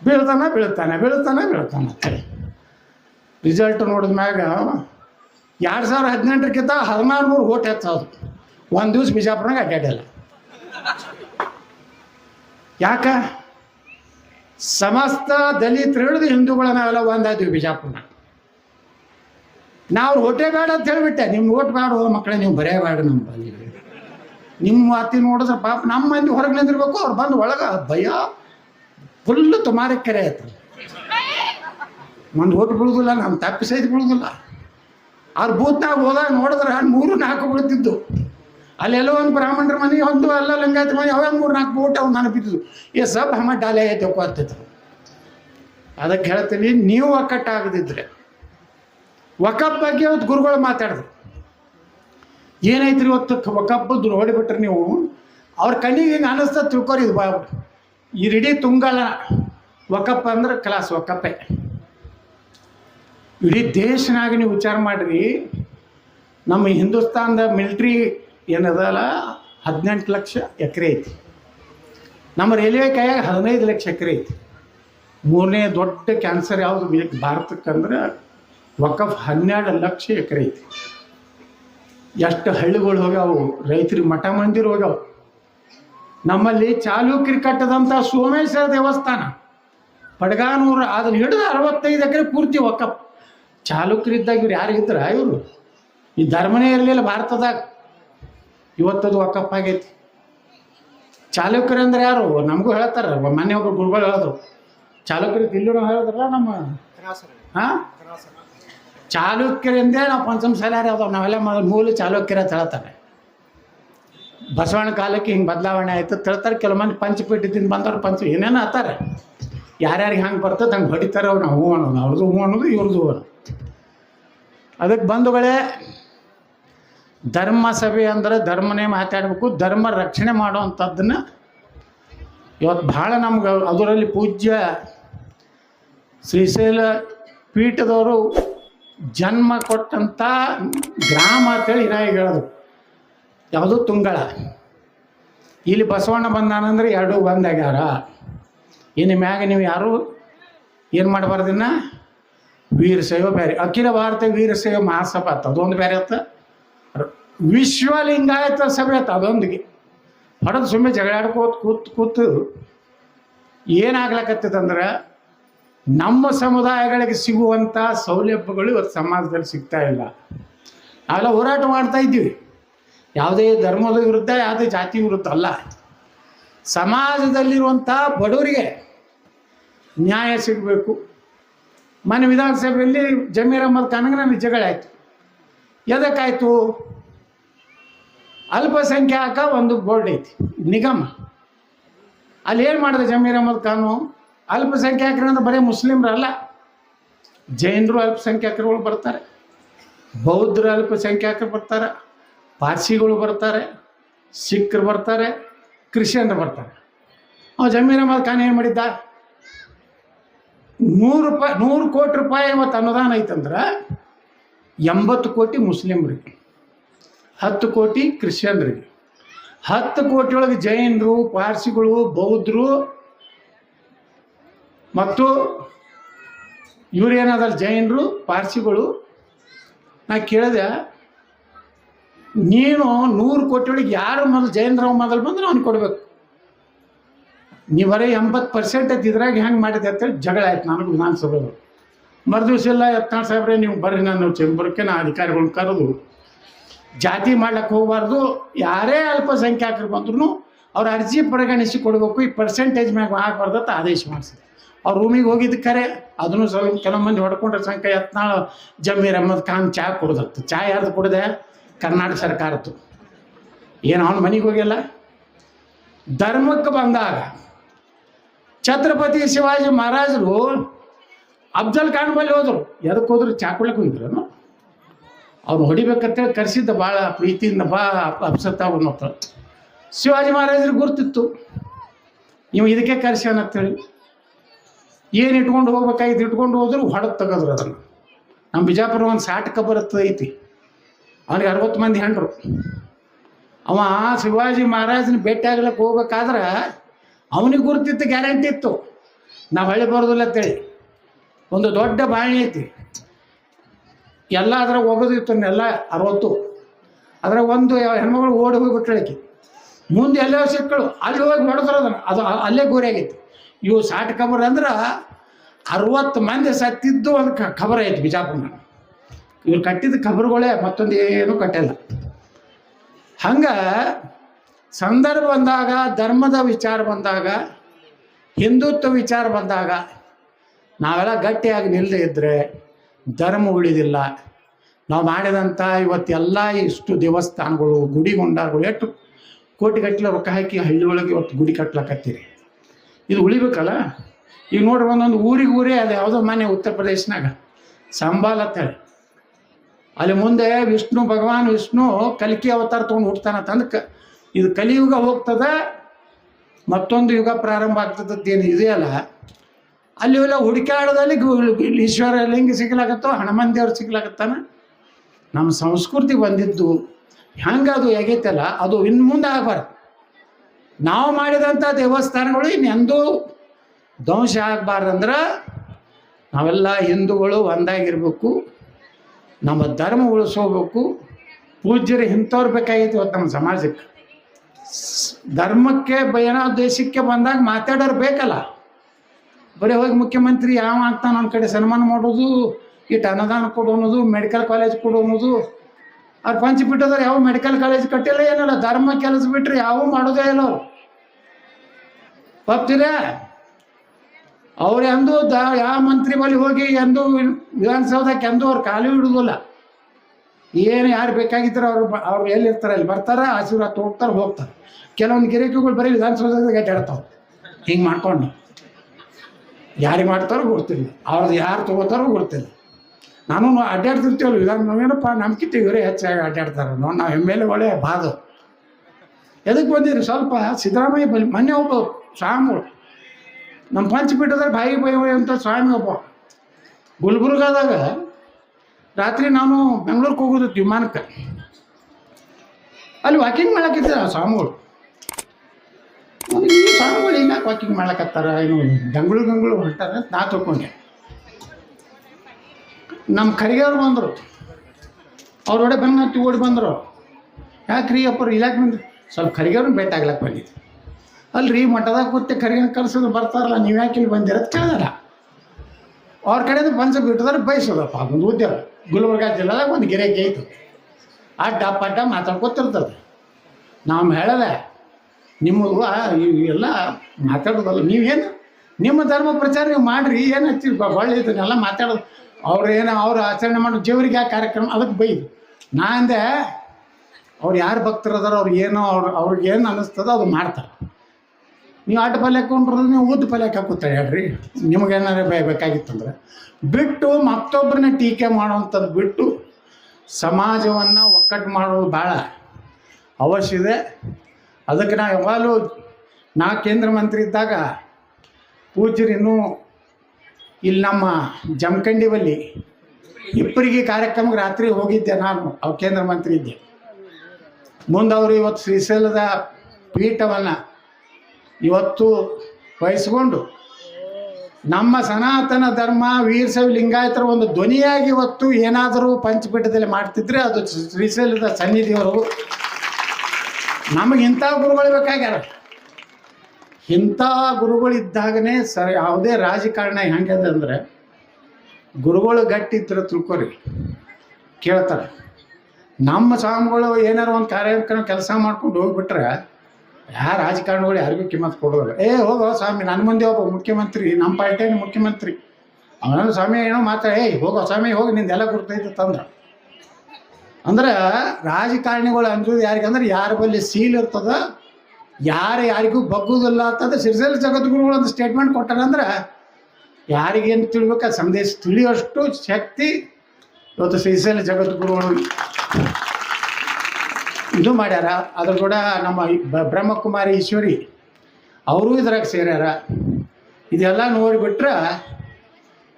S1: ಬೀಳ್ತಾನೆ ಬೀಳ್ತಾನೆ ಬೀಳ್ತಾನೆ ಬೀಳ್ತಾನೆ. ರಿಸಲ್ಟ್ ನೋಡಿದ ಮ್ಯಾಗ ಎರಡು ಸಾವಿರ ಹದಿನೆಂಟಕ್ಕಿಂತ ಹದಿನಾರು ನೂರು ಓಟ್ ಹೆಚ್ಚೋದು ಒಂದು ದಿವ್ಸ ಬಿಜಾಪುರನಾಗ ಅಡ್ಡಾಡಲ್ಲ ಯಾಕ? ಸಮಸ್ತ ದಲಿತರು ಹಿಡಿದು ಹಿಂದೂಗಳ ನಾವೆಲ್ಲ ಒಂದಾದ್ವಿ ಬಿಜಾಪುರನ ನಾವು ಓಟೇ ಬೇಡ ಅಂತ ಹೇಳಿಬಿಟ್ಟೆ. ನಿಮ್ಮ ಓಟ್ ಬೇಡ ಮಕ್ಕಳೇ ನೀವು ಬರೇ ಬೇಡ ನಮ್ಮ ನಿಮ್ಮ ಮಾತಿ ನೋಡಿದ್ರೆ ಪಾಪ ನಮ್ಮ ಮಂದಿ ಹೊರಗೆ ನಿಂದಿರ್ಬೇಕು, ಅವ್ರು ಬಂದು ಒಳಗೆ ಭಯ ಫುಲ್ ತುಮಾರಿ ಕೆರೆ ಆಯ್ತು. ಒಂದು ಓಟ್ ಬೀಳುದಿಲ್ಲ ನಮ್ಮ ತಪ್ಪಿ ಸಹಿತ ಬೀಳುದಿಲ್ಲ. ಅವ್ರ ಬೂತ್ನಾಗ ಹೋದಾಗ ನೋಡಿದ್ರೆ ಮೂರು ನಾಲ್ಕು ಬೀಳ್ತಿದ್ದು. ಅಲ್ಲೆಲ್ಲೋ ಒಂದು ಬ್ರಾಹ್ಮಣರ ಮನೆ ಹೊಂದು ಎಲ್ಲ ಲಿಂಗಾಯತ ಮನೆ, ಅವೇ ಮೂರು ನಾಲ್ಕು ಬೋಟ್ ಅವು ನನಗೆ ಬಿದ್ದು ಏ ಸಬ್ ಹಮ ಡಾಲೆ ಐತೆ ಒಕ್ಕೋತಿತ್ತು ಅದಕ್ಕೆ ಹೇಳ್ತೀನಿ, ನೀವು ಒಕ್ಕಟ್ಟಾಗದಿದ್ರೆ ಒಕಪ್ ಬಗ್ಗೆ ಇವತ್ತು ಗುರುಗಳು ಮಾತಾಡಿದ್ರು. ಏನೈತ್ರಿ ಇವತ್ತು ವಕಪ್ಪದ್ದು ಹೊಡಿಬಿಟ್ರೆ ನೀವು? ಅವ್ರ ಕಣ್ಣಿಗೆ ಹಿಂಗೆ ಅನಿಸ್ತಾ ತಿಳ್ಕೊರಿ ಇದು ಬಾ ಇಡೀ ತುಂಗಲ್ಲ ಒಕಪ್ಪ ಅಂದ್ರೆ ಕ್ಲಾಸ್ ಒಕಪ್ಪೆ ಇಡೀ ದೇಶನಾಗ ನೀವು ವಿಚಾರ ಮಾಡಿರಿ, ನಮ್ಮ ಹಿಂದೂಸ್ತಾನದ ಮಿಲ್ಟ್ರಿ ಏನದಲ್ಲ? ಹದಿನೆಂಟು ಲಕ್ಷ ಎಕರೆ ಐತಿ. ನಮ್ಮ ರೈಲ್ವೆ ಕಾಯಾಗ ಹದಿನೈದು ಲಕ್ಷ ಎಕರೆ ಐತಿ. ಮೂರನೇ ದೊಡ್ಡ ಕ್ಯಾನ್ಸರ್ ಯಾವುದು ಭಾರತಕ್ಕಂದ್ರೆ ವಕಫ್ ಹನ್ನೆರಡು ಲಕ್ಷ ಎಕರೆ ಐತಿ. ಎಷ್ಟು ಹಳ್ಳಿಗಳು ಹೋಗ್ಯಾವು, ರೈತರಿಗೆ ಮಠ ಮಂದಿರ ಹೋಗ್ಯಾವ. ನಮ್ಮಲ್ಲಿ ಚಾಲುಕ್ಯರು ಕಟ್ಟದಂಥ ಸೋಮೇಶ್ವರ ದೇವಸ್ಥಾನ. ಪಡ್ಗಾನೂರು ಅದನ್ನ ಹಿಡಿದು ಅರವತ್ತೈದು ಎಕರೆ ಪೂರ್ತಿ ವಕಫ್. ಚಾಲುಕ್ಯರಿದ್ದಾಗ ಇವ್ರು ಯಾರಿಗಿದ್ರ ಇವರು ಈ ಧರ್ಮನೇ ಇರಲಿಲ್ಲ ಭಾರತದಾಗ. ಇವತ್ತದು ವಕಫ್ ಆಗೈತಿ. ಚಾಲುಕ್ಯರು ಅಂದ್ರೆ ಯಾರು? ನಮಗೂ ಹೇಳ್ತಾರೆ. ಮೊನ್ನೆ ಒಬ್ಬರು ಗುರುಗಳು ಹೇಳಿದ್ರು. ಚಾಲುಕ್ಯರು ಇಲ್ಲೂ ಹೇಳಿದ್ರಲ್ಲ ನಮ್ಮ ಚಾಲುಕ್ಯರಿಂದೇ ನಾವು ಪಂಚಮ ಸಲಾರಿ ಅದಾವ ನಾವೆಲ್ಲ ಮೂಲ ಚಾಲುಕ್ಯರ ಅಂತ ಹೇಳ್ತಾರೆ. ಬಸವಣ್ಣ ಕಾಲಕ್ಕೆ ಹಿಂಗೆ ಬದಲಾವಣೆ ಆಯ್ತು ತಿಳ್ತಾರೆ ಕೆಲವು ಮಂದಿ ಪಂಚಪೀಠದಿಂದ ಬಂದವ್ರು ಪಂಚ ಏನೇನು ಆತಾರೆ ಯಾರ್ಯಾರಿಗೆ ಹಂಗೆ ಬರ್ತದೆ ಹಂಗೆ ಹೊಡಿತಾರೆ ಅವ್ರು. ನಾವು ಹೂ ಅನ್ನೋದು, ಅವ್ರದ್ದು ಹೂ ಅನ್ನೋದು, ಇವ್ರದ್ದು ಹೂ ಅದಕ್ಕೆ ಬಂಧುಗಳೇ ಧರ್ಮ ಸಭೆ ಅಂದರೆ ಧರ್ಮನೇ ಮಾತಾಡಬೇಕು, ಧರ್ಮ ರಕ್ಷಣೆ ಮಾಡುವಂಥದ್ದನ್ನು ಇವತ್ತು ಭಾಳ ನಮ್ಗೆ ಅದರಲ್ಲಿ ಪೂಜ್ಯ ಶ್ರೀಶೈಲ ಪೀಠದವರು ಜನ್ಮ ಕೊಟ್ಟಂಥ ಗ್ರಾಮ ಅಂತೇಳಿ ಹಿರಾಯಿಗೆ ಹೇಳೋದು. ಯಾವುದು ತುಂಗಳ. ಇಲ್ಲಿ ಬಸವಣ್ಣ ಬಂದಾನಂದ್ರೆ ಎರಡೂ ಬಂದಾಗ್ಯಾರ ಇನ್ನು ಮ್ಯಾಗ ನೀವು ಯಾರು ಏನು ಮಾಡಬಾರ್ದಿನ್ನ? ವೀರಶೈವ ಬೇರೆ ಅಖಿಲ ಭಾರತ ವೀರಶೈವ ಮಹಾಸಭಾ ಅದು ಅದೊಂದು ಬೇರೆ ಆತ ರ- ವಿಶ್ವ ಲಿಂಗಾಯತ ಸಭೆ ಆತ ಅದೊಂದಿಗೆ. ಹೊಡೆದು ಸುಮ್ಮನೆ ಜಗಳಾಡ್ಕೋತ ಕೂತ್ ಕೂತು ಏನಾಗ್ಲಕತ್ತದಂದ್ರೆ ನಮ್ಮ ಸಮುದಾಯಗಳಿಗೆ ಸಿಗುವಂಥ ಸೌಲಭ್ಯಗಳು ಇವತ್ತು ಸಮಾಜದಲ್ಲಿ ಸಿಗ್ತಾ ಇಲ್ಲ. ನಾವೆಲ್ಲ ಹೋರಾಟ ಮಾಡ್ತಾ ಇದ್ದೀವಿ. ಯಾವುದೇ ಧರ್ಮದ ವಿರುದ್ಧ, ಯಾವುದೇ ಜಾತಿ ವಿರುದ್ಧ ಅಲ್ಲ. ಸಮಾಜದಲ್ಲಿರುವಂಥ ಬಡವರಿಗೆ ನ್ಯಾಯ ಸಿಗಬೇಕು. ಮನೆ ವಿಧಾನಸಭೆಯಲ್ಲಿ ಜಮೀರ್ ಅಹಮದ್ ಖಾನ್ಗೆ ನನಗೆ ಜಗಳ ಆಯಿತು. ಎದಕ್ಕಾಯ್ತು? ಅಲ್ಪಸಂಖ್ಯಾಕ ಒಂದು ಬೋರ್ಡ್ ಐತಿ, ನಿಗಮ. ಅಲ್ಲಿ ಏನು ಮಾಡಿದೆ ಜಮೀರ್ ಅಹಮದ್ ಖಾನು? ಅಂದ್ರೆ ಬರೀ ಮುಸ್ಲಿಮ್ರಲ್ಲ. ಜೈನರು ಅಲ್ಪಸಂಖ್ಯಾತರುಗಳು ಬರ್ತಾರೆ. ಬೌದ್ಧರು ಅಲ್ಪಸಂಖ್ಯಾತರು ಬರ್ತಾರೆ. ಪಾರ್ಸಿಗಳು ಬರ್ತಾರೆ. ಸಿಖ್ರು ಬರ್ತಾರೆ. ಕ್ರಿಶ್ಚಿಯನ್ರು ಬರ್ತಾರೆ. ಅವ ಜಮೀರ್ ಅಹಮದ್ ಖಾನ್ ಏನು ಮಾಡಿದ್ದ? ನೂರು ರೂಪಾಯಿ, ನೂರು ಕೋಟಿ ರೂಪಾಯಿ ಇವತ್ತು ಅನುದಾನ ಐತಂದ್ರೆ ಎಂಬತ್ತು ಕೋಟಿ ಮುಸ್ಲಿಮ್ರಿಗೆ. ಹತ್ತು ಕೋಟಿ ಕ್ರಿಶ್ಚಿಯನ್ರಿಗೆ. ಹತ್ತು ಕೋಟಿ ಒಳಗೆ ಜೈನರು, ಪಾರ್ಸಿಗಳು, ಬೌದ್ಧರು ಮತ್ತು ಇವ್ರು ಏನಾದ್ರು ಜೈನರು, ಪಾರ್ಸಿಗಳು? ನಾ ಕೇಳಿದೆ, ನೀನು ನೂರು ಕೋಟಿ ಒಳಗೆ ಯಾರು ಮೊದಲು ಜೈನರಾವ್ ಮೊದಲು ಬಂದ್ರೆ ಅವ್ನು ಕೊಡಬೇಕು. ನೀವು ಎಂಬತ್ತು ಪರ್ಸೆಂಟ್ ಐತಿ, ಇದ್ರಾಗ ಹೆಂಗೆ ಮಾಡಿದೆ ಅಂತೇಳಿ ಜಗಳ ಆಯ್ತು ನನಗೂ ಮರು ಮರುದಿವ್ಸ ಎಲ್ಲ ಯತ್ನಾಳ್ ಸಾಹೇಬ್ರೆ, ನೀವು ಬರ್ರಿ, ನಾನು ಚೆಂಬರ್ಕೆ ನಾ ಅಧಿಕಾರಿಗಳನ್ನ ಕರೆದು ಜಾತಿ ಮಾಡ್ಲಿಕ್ಕೆ ಹೋಗಬಾರ್ದು, ಯಾರೇ ಅಲ್ಪಸಂಖ್ಯಾತರು ಬಂದ್ರು ಅವ್ರ ಅರ್ಜಿ ಪರಿಗಣಿಸಿ ಕೊಡಬೇಕು, ಈ ಪರ್ಸೆಂಟೇಜ್ ಮ್ಯಾಗ ಆಗಬಾರ್ದು ಅಂತ ಆದೇಶ ಮಾಡಿಸಿದೆ ಅವ್ರ ರೂಮಿಗೆ ಹೋಗಿದ್ದು ಕರೆ, ಅದನ್ನು ಸ್ವಲ್ಪ ಕೆಲವು ಮಂದಿ ಹೊಡ್ಕೊಂಡ್ರೆ ಸಂಖ್ಯೆ ಹತ್ನಾಳು ಜಮೀರ್ ಅಹಮದ್ ಖಾನ್ ಚಾ ಕುಡ್ದತ್ತು. ಚಾ ಯಾರ್ದು ಕುಡ್ದೆ? ಕರ್ನಾಟಕ ಸರ್ಕಾರದ್ದು. ಏನು ಅವನ ಮನೆಗೆ ಹೋಗಿಲ್ಲ ಧರ್ಮಕ್ಕೆ ಬಂದಾಗ ಛತ್ರಪತಿ ಶಿವಾಜಿ ಮಹಾರಾಜರು ಅಫ್ಜಲ್ ಖಾನ್ ಬಳಿ ಹೋದರು. ಎದಕ್ಕೆ ಹೋದ್ರು? ಚಾಕೊಳಕ್ಕೆ ಹೋಗಿದ್ರು ಅವ್ನು ಹೊಡಿಬೇಕಂತೇಳಿ ಕರೆಸಿದ್ದ ಭಾಳ ಪ್ರೀತಿಯಿಂದ ಭಾಳ ಅಪ್ಸತ್ತ ಅವನ ಶಿವಾಜಿ ಮಹಾರಾಜರಿಗೆ ಗುರ್ತಿತ್ತು. ನೀವು ಇದಕ್ಕೆ ಕರೆಸ್ಯಾನಂತೇಳಿ ಏನು ಇಟ್ಕೊಂಡು ಹೋಗ್ಬೇಕಾಗಿತ್ತು ಇಟ್ಕೊಂಡು ಹೋದ್ರು ಹೊಡೆದು ತೆಗೆದ್ರು ಅದನ್ನು. ನಮ್ಮ ಬಿಜಾಪುರ ಒಂದು ಸಾಟಕ ಬರುತ್ತೆ ಐತಿ. ಅವನಿಗೆ ಅರವತ್ತು ಮಂದಿ ಹೆಂಡ್ರು. ಅವ ಶಿವಾಜಿ ಮಹಾರಾಜನ ಭೇಟಿ ಆಗ್ಲಿಕ್ಕೆ ಹೋಗ್ಬೇಕಾದ್ರೆ ಅವನಿಗೆ ಗುರುತಿತ್ತು, ಗ್ಯಾರಂಟಿ ಇತ್ತು. ನಾವು ಹಳ್ಳಿ ಬರೋದಿಲ್ಲ ಅಂತೇಳಿ. ಒಂದು ದೊಡ್ಡ ಬಾಣಿ ಐತಿ. ಎಲ್ಲ ಅದ್ರಾಗ ಹೋಗೋದಿತ್ತು ಎಲ್ಲ ಅರವತ್ತು. ಅದ್ರಾಗ ಒಂದು ಹೆಣ್ಮಗಳು ಓಡಿ ಹೋಗಿ ಮುಂದೆ ಎಲ್ಲೋ ಸಿಕ್ಕಳು, ಅಲ್ಲಿ ಹೋಗಿ ಹೊಡೆದ್ರು ಅದನ್ನು, ಅದು ಅಲ್ಲೇ ಗೋರಿ ಆಗೈತಿ ಇವು ಸಾಟ್ ಖಬರ್ ಅಂದ್ರೆ ಅರವತ್ತು ಮಂದಿ ಸತ್ತಿದ್ದು ಒಂದು ಕ ಖಬರ್ ಐತಿ ಬಿಜಾಪುರ ಇವ್ರು ಕಟ್ಟಿದ ಖಬರ್ಗಳೇ ಮತ್ತೊಂದು ಏನು ಕಟ್ಟಿಲ್ಲ. ಹಂಗೆ ಸಂದರ್ಭ ಬಂದಾಗ, ಧರ್ಮದ ವಿಚಾರ ಬಂದಾಗ, ಹಿಂದುತ್ವ ವಿಚಾರ ಬಂದಾಗ ನಾವೆಲ್ಲ ಗಟ್ಟಿಯಾಗಿ ನಿಲ್ಲದೆ ಇದ್ದರೆ ಧರ್ಮ ಉಳಿದಿಲ್ಲ. ನಾವು ಮಾಡಿದಂಥ ಇವತ್ತೆಲ್ಲ ಇಷ್ಟು ದೇವಸ್ಥಾನಗಳು ಗುಡಿ ಗುಂಡಾಗಳು ಎಷ್ಟು ಕೋಟಿಗಟ್ಟಲೆ ರೊಕ್ಕ ಹಾಕಿ ಹಳ್ಳಿ ಒಳಗೆ ಇವತ್ತು ಗುಡಿ ಕಟ್ಲಕತ್ತೀರಿ. ಇದು ಉಳಿಬೇಕಲ್ಲ? ಈಗ ನೋಡ್ರಿ ಒಂದೊಂದು ಊರಿಗೆ ಊರೇ ಅದು ಯಾವುದೋ ಮನೆ ಉತ್ತರ ಪ್ರದೇಶನಾಗ ಸಂಬಾಲ್ ಅಂತೇಳಿ ಅಲ್ಲಿ ಮುಂದೆ ವಿಷ್ಣು ಭಗವಾನ್ ವಿಷ್ಣು ಕಲಿಕೆ ಅವತಾರ ತೊಗೊಂಡು ಹುಡ್ತಾನಂತಂದು ಕ ಇದು ಕಲಿಯುಗ ಹೋಗ್ತದ, ಮತ್ತೊಂದು ಯುಗ ಪ್ರಾರಂಭ ಆಗ್ತದ ಏನು ಇದೆಯಲ್ಲ ಅಲ್ಲಿ ಎಲ್ಲ ಹುಡುಕಾಡೋದಲ್ಲಿ ಈಶ್ವರ ಲಿಂಗ ಸಿಗ್ಲಾಕತ್ತೋ ಹನುಮನ್ ದೇವ್ರು ಸಿಗ್ಲಾಕತ್ತಾನ ನಮ್ಮ ಸಂಸ್ಕೃತಿ ಬಂದಿದ್ದು ಹೆಂಗೆ ಅದು ಹೇಗೈತಲ್ಲ, ಅದು ಇನ್ನು ಮುಂದೆ ಆಗಬಾರ್ದು. ನಾವು ಮಾಡಿದಂಥ ದೇವಸ್ಥಾನಗಳು ಇನ್ನೆಂದೂ ಧ್ವಂಸ ಆಗಬಾರ್ದಂದ್ರೆ ನಾವೆಲ್ಲ ಹಿಂದೂಗಳು ಒಂದಾಗಿರ್ಬೇಕು, ನಮ್ಮ ಧರ್ಮ ಉಳಿಸೋಬೇಕು, ಪೂಜ್ಯರು ಇಂಥವ್ರು ಬೇಕಾಗಿತ್ತು ಇವತ್ತು ನಮ್ಮ ಸಮಾಜಕ್ಕೆ. ಧರ್ಮಕ್ಕೆ ಏನೋ ದೇಶಕ್ಕೆ ಬಂದಾಗ ಮಾತಾಡೋರು ಬೇಕಲ್ಲ. ಬರೀ ಹೋಗಿ ಮುಖ್ಯಮಂತ್ರಿ ಯಾವ ಆಗ್ತಾನೆ ನನ್ನ ಕಡೆ ಸನ್ಮಾನ ಮಾಡೋದು ಇಟ್ಟು ಅನುದಾನ ಕೊಡು ಅನ್ನೋದು ಮೆಡಿಕಲ್ ಕಾಲೇಜ್ ಕೊಡು ಅನ್ನೋದು. ಅವ್ರು ಬಿಟ್ಟದ್ರೆ, ಯಾವ ಮೆಡಿಕಲ್ ಕಾಲೇಜ್ ಕಟ್ಟಿಲ್ಲ, ಏನಲ್ಲ, ಧರ್ಮ ಕೆಲಸ ಬಿಟ್ಟರೆ ಯಾವೂ ಮಾಡೋದೇ ಇಲ್ಲ ಅವ್ರು. ಒಪ್ತೀರ ಅವ್ರು ಎಂದೂ ದ, ಯಾವ ಮಂತ್ರಿ ಬಳಿ ಹೋಗಿ ಎಂದು ವಿಧಾನಸೌಧಕ್ಕೆ ಎಂದು ಅವ್ರು ಕಾಲು ಇಡುವುದಿಲ್ಲ ಏನು ಯಾರು ಬೇಕಾಗಿದ್ರು ಅವ್ರು ಅವ್ರು ಎಲ್ಲಿರ್ತಾರೆ ಅಲ್ಲಿ ಬರ್ತಾರೆ ಆಶೀರ್ವಾದ ಹೋಗ್ತಾರೆ ಹೋಗ್ತಾರೆ. ಕೆಲವೊಂದು ಗಿರಾಕಿಗಳು ಬರೀ ವಿಧಾನಸೌಧದಾಗ ಅಡ್ಡಾಡ್ತಾವೆ ಹಿಂಗೆ ಮಾಡ್ಕೊಂಡು. ಯಾರಿಗೆ ಮಾಡ್ತಾರೋ ಗೊತ್ತಿಲ್ಲ. ಅವ್ರದ್ದು ಯಾರು ತೊಗೋತಾರೋ ಗೊತ್ತಿಲ್ಲ. ನಾನು ಅಡ್ಡಾಡ್ತಿರ್ತೀವಲ್ಲ ಇದನ್ನು ನಾವೇನಪ್ಪ ನಂಬಿಕೆ ಇವರೇ ಹೆಚ್ಚಾಗಿ ಅಡ್ಡಾಡ್ತಾರೆ. ನೋಡಿ, ನಾವು ಎಂ ಎಲ್ ಎಗಳೇ ಬಾದು. ಎದಕ್ಕೆ ಬಂದಿರಿ? ಸ್ವಲ್ಪ ಸಿದ್ದರಾಮಯ್ಯ ಬಲ್ಲಿ ಮೊನ್ನೆ ಒಬ್ಬ ಸ್ವಾಮಿಗಳು ನಮ್ಮ ಪಂಚಪೀಠದಲ್ಲಿ ಬಾಯಿ ಬಾಯಿ ಅಂತ ಸ್ವಾಮಿ ಒಬ್ಬ. ಗುಲ್ಬರ್ಗಾದಾಗ ರಾತ್ರಿ ನಾನು ಬೆಂಗಳೂರಿಗೆ ಹೋಗೋದು ವಿಮಾನಕ್ಕೆ. ಅಲ್ಲಿ ವಾಕಿಂಗ್ ಮಾಡಕ್ಕಿದ್ದೆ ಸ್ವಾಮಿಗಳು. ನನಗೆ ಈ ವಾಕಿಂಗ್ ಮಾಡಕತ್ತಾರ? ಏನು ಗಂಗಳು ಗಂಗಳು ಹೊರಟಾರ ಅಂತ ನಾ ತಿಳ್ಕೊಂಡೆ. ನಮ್ಮ ಕರಿಗೆಯವ್ರು ಬಂದರು. ಅವ್ರೊಡೆ ಬೆಂಗಳೂರು ಓಡಿ ಬಂದರು. ಯಾಕೆ ರೀ ಅಪ್ಪರು ಇಲಾಖೆ ಬಂದು? ಸ್ವಲ್ಪ ಕರಿಗೆಯವ್ರನ್ನ ಭೇಟಿ ಆಗ್ಲಕ್ಕೆ ಬಂದಿದ್ದೆ. ಅಲ್ರಿ ಮಠದಾಗ ಕೂತೆ ಖರಿಗೆನ ಕರ್ಸೋದು ಬರ್ತಾರಲ್ಲ, ನೀವು ಯಾಕೆ ಇಲ್ಲಿ ಬಂದಿರೋದು ಕೇಳಿದಾರ ಅವ್ರ ಕಡೆದು ಬಂದು ಬಿಟ್ಟದ್ರೆ ಬಯಸೋದಪ್ಪ ಅದೊಂದು ಉದ್ಯೋಗ. ಗುಲ್ಬರ್ಗ ಜಿಲ್ಲೆದಾಗ ಒಂದು ಗಿರಾಕಿ ಐತು ಅಡ್ಡ ಪಡ್ಡ ಮಾತಾಡ್ಕೊತಿರ್ತದೆ. ನಾವು ಹೇಳದೆ ನಿಮ್ಮದು ಇವೆಲ್ಲ ಮಾತಾಡೋದಲ್ಲ, ನೀವೇನು? ನಿಮ್ಮ ಧರ್ಮ ಪ್ರಚಾರ ನೀವು ಮಾಡಿರಿ, ಏನು ಹಚ್ಚಿರಿ ಒಳ್ಳೆ ಇದನ್ನೆಲ್ಲ ಮಾತಾಡೋದು. ಅವ್ರು ಏನೋ, ಅವ್ರು ಆಚರಣೆ ಮಾಡೋ ಜೀವರಿಗೆ ಆ ಕಾರ್ಯಕ್ರಮ? ಅದಕ್ಕೆ ಬೈದು. ನಾ ಅಂದೆ, ಅವ್ರು ಯಾರು ಭಕ್ತರದಾರ ಅವ್ರು ಏನೋ ಅವ್ರು, ಅವ್ರಿಗೆ ಏನು ಅನ್ನಿಸ್ತದೋ ಅದು ಮಾಡ್ತಾರೆ. ನೀವು ಆಟ ಪಲ್ಯ ಹಾಕೊಂಡ್ರೆ ನೀವು ಉದ್ದು ಪಲ್ಯ ಹಾಕುತ್ತಾರೆ ಹೇಳ್ರಿ? ನಿಮಗೇನಾರು ಬೇಕಾಗಿತ್ತಂದ್ರೆ ಬಿಟ್ಟು ಮತ್ತೊಬ್ಬರನ್ನ ಟೀಕೆ ಮಾಡುವಂಥದ್ದು ಬಿಟ್ಟು ಸಮಾಜವನ್ನು ಒಕ್ಕಟ್ಟು ಮಾಡೋದು ಭಾಳ ಅವಶ್ಯ ಇದೆ. ಅದಕ್ಕೆ ನಾ ಯಾವಾಗಲೂ ನಾ ಕೇಂದ್ರ ಮಂತ್ರಿ ಇದ್ದಾಗ ಪೂಜ್ಯರು ಇಲ್ಲಿ ನಮ್ಮ ಜಮಖಂಡಿ ಬಲ್ಲಿ ಇಬ್ಬರಿಗೆ ಕಾರ್ಯಕ್ರಮಕ್ಕೆ ರಾತ್ರಿ ಹೋಗಿದ್ದೆ ನಾನು, ಅವ್ರು ಕೇಂದ್ರ ಮಂತ್ರಿ ಇದ್ದೆ. ಮುಂದೆ ಅವರು ಇವತ್ತು ಶ್ರೀಶೈಲದ ಪೀಠವನ್ನು ಇವತ್ತು ವಹಿಸ್ಕೊಂಡು ನಮ್ಮ ಸನಾತನ ಧರ್ಮ ವೀರಶೈವ ಲಿಂಗಾಯತರ ಒಂದು ಧ್ವನಿಯಾಗಿ ಇವತ್ತು ಏನಾದರೂ ಪಂಚಪೀಠದಲ್ಲಿ ಮಾಡ್ತಿದ್ರೆ ಅದು ಶ್ರೀಶೈಲದ ಸನ್ನಿಧಿಯವರು ನಮಗೆ ಇಂಥ ಗುರುಗಳು ಬೇಕಾಗ್ಯಾರ. ಇಂಥ ಗುರುಗಳಿದ್ದಾಗನೇ ಸರಿ ಯಾವುದೇ ರಾಜಕಾರಣ ಹೆಂಗಿದೆ ಅಂದರೆ ಗುರುಗಳು ಗಟ್ಟಿದ್ರೆ ತಿಳ್ಕೊರಿ. ಕೇಳ್ತಾರೆ. ನಮ್ಮ ಸ್ವಾಮಿಗಳು ಏನಾರು ಒಂದು ಕಾರ್ಯಕ್ರಮ ಕೆಲಸ ಮಾಡ್ಕೊಂಡು ಹೋಗ್ಬಿಟ್ರೆ ಯಾರು ರಾಜಕಾರಣಿಗಳು ಯಾರಿಗೂ ಕಿಮ್ಮತ್ ಕೊಡೋದಿಲ್ಲ. ಏ ಹೋಗೋ ಸ್ವಾಮಿ, ನನ್ನ ಮುಂದೆ ಒಬ್ಬ ಮುಖ್ಯಮಂತ್ರಿ, ನಮ್ಮ ಪಾರ್ಟಿಯ ಮುಖ್ಯಮಂತ್ರಿ. ಅವನ ಸ್ವಾಮಿ ಏನೋ ಮಾತಾಡ, ಏಯ್ ಹೋಗೋ ಸ್ವಾಮಿ, ಹೋಗಿ, ನಿಂದೆಲ್ಲ ಗುರ್ತೈತೆ ತಂದ್ರೆ. ಅಂದ್ರೆ ರಾಜಕಾರಣಿಗಳು ಅಂಜೋದು ಯಾರಿಗೆ? ಅಂದ್ರೆ ಯಾರ ಬಳಿ ಸೀಲ್ ಇರ್ತದ, ಯಾರು ಯಾರಿಗೂ ಬಗ್ಗುದಿಲ್ಲ ಅಂತಂದ್ರೆ ಸಿರಿಸಲ್ ಜಗದ್ಗುರುಗಳು ಒಂದು ಸ್ಟೇಟ್ಮೆಂಟ್ ಕೊಟ್ಟಾರಂದ್ರೆ ಯಾರಿಗೇನು ತಿಳ್ಬೇಕು ಸಂದೇಶ ತಿಳಿಯೋಷ್ಟು ಶಕ್ತಿ ಇವತ್ತು ಸಿರಿಸಲ್ ಜಗದ್ಗುರುಗಳು ಇದು ಮಾಡ್ಯಾರ. ಅದ್ರ ಕೂಡ ನಮ್ಮ ಬ್ರಹ್ಮಕುಮಾರಿ ಈಶ್ವರಿ ಅವರು ಇದ್ರಾಗ ಸೇರ್ಯಾರ. ಇದೆಲ್ಲ ನೋಡಿಬಿಟ್ರೆ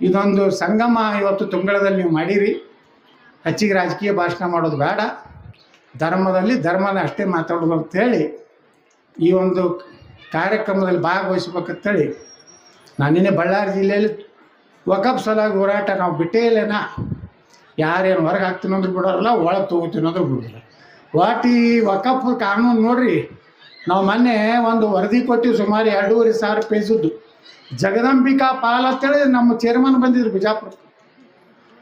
S1: ಇದೊಂದು ಸಂಗಮ ಇವತ್ತು ತುಂಗಳದಲ್ಲಿ ನೀವು ಮಾಡೀರಿ. ಹೆಚ್ಚಿಗೆ ರಾಜಕೀಯ ಭಾಷಣ ಮಾಡೋದು ಬೇಡ. ಧರ್ಮದಲ್ಲಿ ಧರ್ಮನ ಅಷ್ಟೇ ಮಾತಾಡೋದು ಅಂತೇಳಿ ಈ ಒಂದು ಕಾರ್ಯಕ್ರಮದಲ್ಲಿ ಭಾಗವಹಿಸ್ಬೇಕಂತೇಳಿ ನಾನು ನಿನ್ನೆ ಬಳ್ಳಾರಿ ಜಿಲ್ಲೆಯಲ್ಲಿ ವಕಫ್ ಸಲಾಗಿ ಹೋರಾಟ, ನಾವು ಬಿಟ್ಟೇ ಇಲ್ಲೇನ ಯಾರೇನು ಹೊರಗೆ ಹಾಕ್ತೀನಿ ಅಂದ್ರೆ ಬಿಡೋರಲ್ಲ, ಒಳಗೆ ತೊಗೋತೀನಿ ಅಂದ್ರೆ ಬಿಡೋಲ್ಲ ವಾಟಿ ಒಕಪ್ ಕಾನೂನು ನೋಡ್ರಿ, ನಾವು ಮೊನ್ನೆ ಒಂದು ವರದಿ ಕೊಟ್ಟಿವಿ ಸುಮಾರು ಎರಡೂವರೆ ಸಾವಿರ ಪೇಜದ್ದು ಜಗದಂಬಿಕಾ ಪಾಲ್ ಅಂತೇಳಿ ನಮ್ಮ ಚೇರ್ಮನ್ ಬಂದಿದ್ರು ಬಿಜಾಪುರ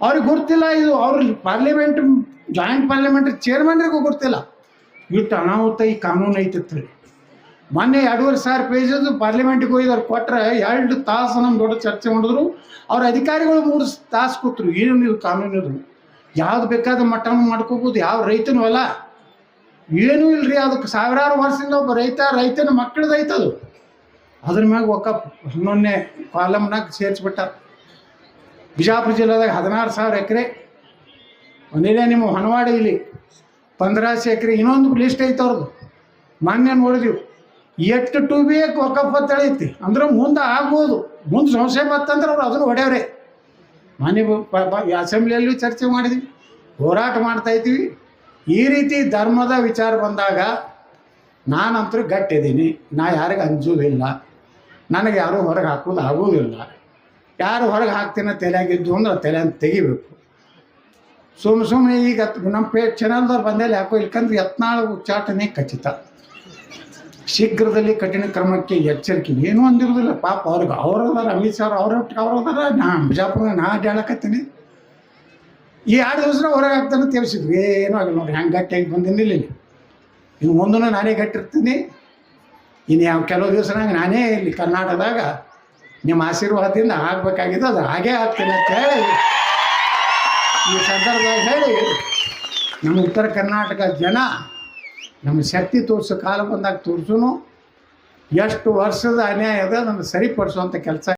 S1: ಅವ್ರಿಗೆ ಗೊತ್ತಿಲ್ಲ ಇದು ಅವ್ರ ಪಾರ್ಲಿಮೆಂಟ್ ಜಾಯಿಂಟ್ ಪಾರ್ಲಿಮೆಂಟ್ ಚೇರ್ಮನ್ರಿಗೂ ಗೊತ್ತಿಲ್ಲ. ಇಟ್ಟು ಅನಾಹುತ ಈ ಕಾನೂನು ಐತಿತ್ತು ಮೊನ್ನೆ ಎರಡೂವರೆ ಸಾವಿರ ಪೇಜದು ಪಾರ್ಲಿಮೆಂಟಿಗೆ ಹೋಗಿದ್ರು ಕೊಟ್ಟರೆ ಎರಡು ತಾಸು ನಮ್ಮ ದೊಡ್ಡ ಚರ್ಚೆ ಮಾಡಿದ್ರು. ಅವ್ರ ಅಧಿಕಾರಿಗಳು ಮೂರು ತಾಸು ಕೂತ್ರು, ಏನು ನೀವು ಕಾನೂನು ಇದು? ಯಾವ್ದು ಬೇಕಾದ ಮಠ ಮಾಡ್ಕೋಬೋದು, ಯಾವ ರೈತನೂ ಅಲ್ಲ. ಏನೂ ಇಲ್ರಿ, ಅದಕ್ಕೆ ಸಾವಿರಾರು ವರ್ಷದಿಂದ ಒಬ್ಬ ರೈತ, ರೈತನ ಮಕ್ಕಳದೈತದು ಅದ್ರ ಮ್ಯಾಗ ಒಕ್ಕ ಹನ್ನೊಂದನೇ ಕಾಲಮ್ನಾಗ ಸೇರಿಸ್ಬಿಟ್ಟಾರ ಬಿಜಾಪುರ ಜಿಲ್ಲೆದಾಗ ಹದಿನಾರು ಸಾವಿರ ಎಕರೆ. ಒಂದಿದೆ ನಿಮ್ಮ ಹೊನವಾಡಿ ಇಲ್ಲಿ ಪಂದ್ರಾಸಿ ಎಕರೆ ಇನ್ನೊಂದು ಲಿಸ್ಟ್ ಐತೆ ಅವ್ರದ್ದು. ಮಾನ್ಯ ನೋಡಿದೀವಿ. ಎಷ್ಟು ಟು ಬಿ ಒಕ್ಕಪ್ಪ ತಳೈತಿ ಅಂದ್ರೆ ಮುಂದೆ ಆಗ್ಬೋದು. ಮುಂದೆ ಸಂಶಯ ಬತ್ತಂದ್ರೆ ಅವ್ರು ಅದನ್ನು ಹೊಡೆಯವ್ರೆ. ಮಾನ್ಯ ಅಸೆಂಬ್ಲಿಯಲ್ಲಿ ಚರ್ಚೆ ಮಾಡಿದ್ವಿ. ಹೋರಾಟ ಮಾಡ್ತಾ ಇದ್ದೀವಿ ಈ ರೀತಿ ಧರ್ಮದ ವಿಚಾರ ಬಂದಾಗ ನಾನಂತೂ ಗಟ್ಟಿದ್ದೀನಿ. ನಾ ಯಾರಿಗೆ ಇಲ್ಲ ನನಗೆ ಯಾರೂ ಹೊರಗೆ ಹಾಕೋದು ಆಗೋದಿಲ್ಲ. ಯಾರು ಹೊರಗೆ ಹಾಕ್ತೀನ ತಲೆಯಾಗಿದ್ದು ಅಂದ್ರೆ ತಲೆಯನ್ನು ತೆಗಿಬೇಕು. ಸುಮ್ಮ ಸುಮ್ಮನೆ ಈಗ ನಮ್ಮ ಪೇ ಚಾನಲ್ದವ್ರು ಬಂದಲ್ಲಿ ಯಾಕೋ ಇಲ್ಕಂದ್ರೆ ಯತ್ನಾಳ ಉಚ್ಚಾಟನೆ ಖಚಿತ. ಶೀಘ್ರದಲ್ಲಿ ಕಠಿಣ ಕ್ರಮಕ್ಕೆ ಎಚ್ಚರಿಕೆ. ಏನೂ ಅಂದಿರೋದಿಲ್ಲ, ಪಾಪ ಅವ್ರಿಗೆ ಅವ್ರದಾರ ಅಮಿತ್ ಶಾ ಅವ್ರ ಅವ್ರದಾರ ನಾ ಬಿಜಾಪುರ ನಾ ಅಡ್ಡಾಡಕತ್ತೀನಿ ಈ ಎರಡು ದಿವಸ ಹೊರಗೆ ಹಾಕ್ತಾನೆ ತೇರಿಸಿದ್ವಿ ಏನು ಆಗಿಲ್ಲ ನೋಡ್ರಿ ಹೆಂಗೆ ಗಟ್ಟಿಯಾಗಿ ಬಂದಿನಿ ಇಲ್ಲಿ ಇನ್ನು ಮುಂದೂ ನಾನೇ ಗಟ್ಟಿರ್ತೀನಿ. ಇನ್ನು ಯಾವ ಕೆಲವು ದಿವಸ ನಾನೇ ಇಲ್ಲಿ ಕರ್ನಾಟಕದಾಗ ನಿಮ್ಮ ಆಶೀರ್ವಾದದಿಂದ ಆಗಬೇಕಾಗಿದೆ ಅದು ಹಾಗೇ ಆಗ್ತೀನಿ ಅಂತ ಹೇಳಿ. ಈ ಸಂದರ್ಭದಾಗ ಹೇಳಿ, ನಮ್ಮ ಉತ್ತರ ಕರ್ನಾಟಕ ಜನ ನಮ್ಮ ಶಕ್ತಿ ತೋರಿಸೋ ಕಾಲ ಬಂದಾಗ ತೋರಿಸೋನು, ಎಷ್ಟು ವರ್ಷದ ಅನ್ಯಾಯ ಅದ ನಮ್ಗೆ ಸರಿಪಡಿಸುವಂಥ ಕೆಲಸ